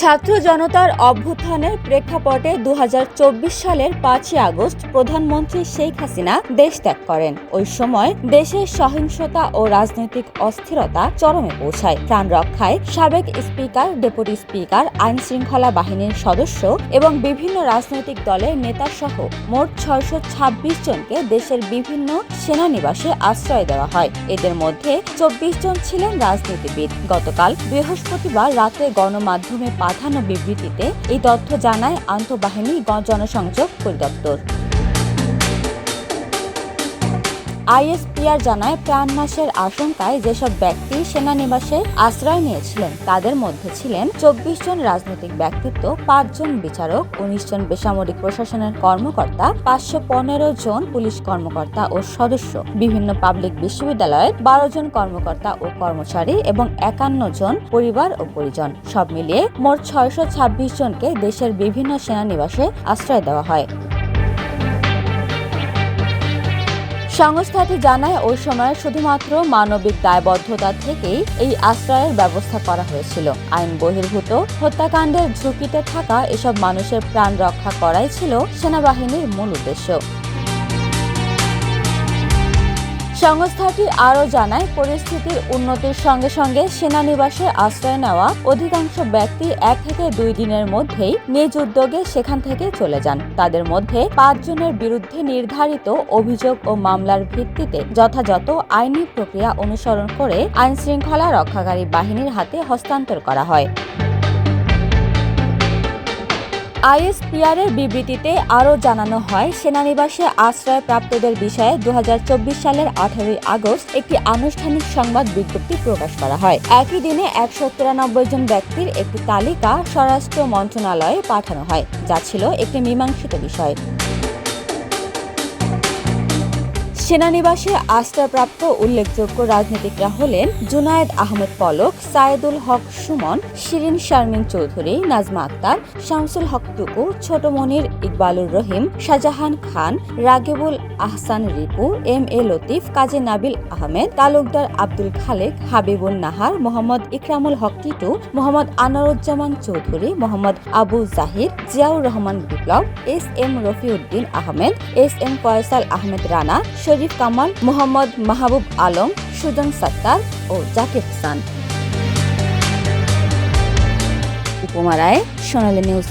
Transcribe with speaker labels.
Speaker 1: ছাত্র জনতার অভ্যুত্থানের প্রেক্ষাপটে দু হাজার চব্বিশ সালের পাঁচই আগস্ট প্রধানমন্ত্রী শেখ হাসিনা দেশ ত্যাগ করেন। ওই সময় দেশের সহিংসতা ও রাজনৈতিক অস্থিরতা চরমে পৌঁছায়। প্রাণ রক্ষায় সাবেক স্পিকার, ডেপুটি স্পিকার আইন শৃঙ্খলা বাহিনীর সদস্য এবং বিভিন্ন রাজনৈতিক দলের নেতা সহ মোট ছয়শো ছাব্বিশ জনকে দেশের বিভিন্ন সেনানিবাসে আশ্রয় দেওয়া হয়। এদের মধ্যে চব্বিশ জন ছিলেন রাজনীতিবিদ। গতকাল বৃহস্পতিবার রাতে গণমাধ্যমে পাঠানো বিবৃতিতে এই তথ্য জানায় আন্তঃবাহিনী জনসংযোগ পরিদপ্তর। আইএসপিআর জানায়, প্রাণ প্রাণনাশের আশঙ্কায় যেসব ব্যক্তি সেনানিবাসে আশ্রয় নিয়েছিলেন, তাদের মধ্যে ছিলেন চব্বিশ জন রাজনৈতিক ব্যক্তিত্ব পাঁচজন বিচারক, উনিশ জন বেসামরিক প্রশাসনের কর্মকর্তা, পাঁচশো পনেরো জন পুলিশ কর্মকর্তা ও সদস্য। বিভিন্ন পাবলিক বিশ্ববিদ্যালয়ের বারো জন কর্মকর্তা ও কর্মচারী এবং একান্ন জন পরিবার ও পরিজন। সব মিলিয়ে মোট ছয়শো ছাব্বিশ জনকে দেশের বিভিন্ন সেনানিবাসে আশ্রয় দেওয়া হয়। সংস্থাটি জানায়, ওই সময় শুধুমাত্র মানবিক দায়বদ্ধতা থেকেই এই আশ্রয়ের ব্যবস্থা করা হয়েছিল। আইন বহির্ভূত, হত্যাকাণ্ডের ঝুঁকিতে থাকা এসব মানুষের প্রাণ রক্ষা করাই ছিল সেনাবাহিনীর মূল উদ্দেশ্য। সংস্থাটি আরও জানায়, পরিস্থিতির উন্নতির সঙ্গে সঙ্গে সেনানিবাসে আশ্রয় নেওয়া অধিকাংশ ব্যক্তি এক থেকে দুই দিনের মধ্যেই নিজ উদ্যোগে সেখান থেকে চলে যান। তাদের মধ্যে পাঁচজনের বিরুদ্ধে নির্ধারিত অভিযোগ ও মামলার ভিত্তিতে যথাযথ আইনি প্রক্রিয়া অনুসরণ করে আইনশৃঙ্খলা রক্ষাকারী বাহিনীর হাতে হস্তান্তর করা হয়। আইএসপিআর এর বিবৃতিতে আরও জানানো হয়, সেনানিবাসে আশ্রয়প্রাপ্তদের বিষয়ে দু হাজার চব্বিশ সালের আঠারোই আগস্ট একটি আনুষ্ঠানিক সংবাদ বিজ্ঞপ্তি প্রকাশ করা হয়। একই দিনে একশো তিরানব্বই জন ব্যক্তির একটি তালিকা স্বরাষ্ট্র মন্ত্রণালয়ে পাঠানো হয়, যা ছিল একটি মীমাংসিত বিষয়। সেনানিবাসে আশ্রয়প্রাপ্ত উল্লেখযোগ্য রাজনীতিকরা হলেন জুনায়েদ আহমেদ পলক, সায়েদুল হক সুমন, শিরিন শারমিন চৌধুরী, নাজমা আক্তার, শামসুল হক টুকু ছোট Monir Ikbalur Rahim, Shahjahan Khan, Ragebul Ahsan Ripu M A Latif, Kazi Nabil Ahmed, Talukdar Abdul Khalek, Habibul Nahar, Mohammad Ikramul Haque Titu, Mohammad Anaruzzaman Chowdhury, Mohammad Abu Zahir Ziaur Rahman Biplob, S M Rafiuddin Ahmed, S M Faisal Ahmed Rana Sharif Kamal Mohammad Mahbub Alam Sujon Sattar O Zakir Hasan. Upama Roy Sonali news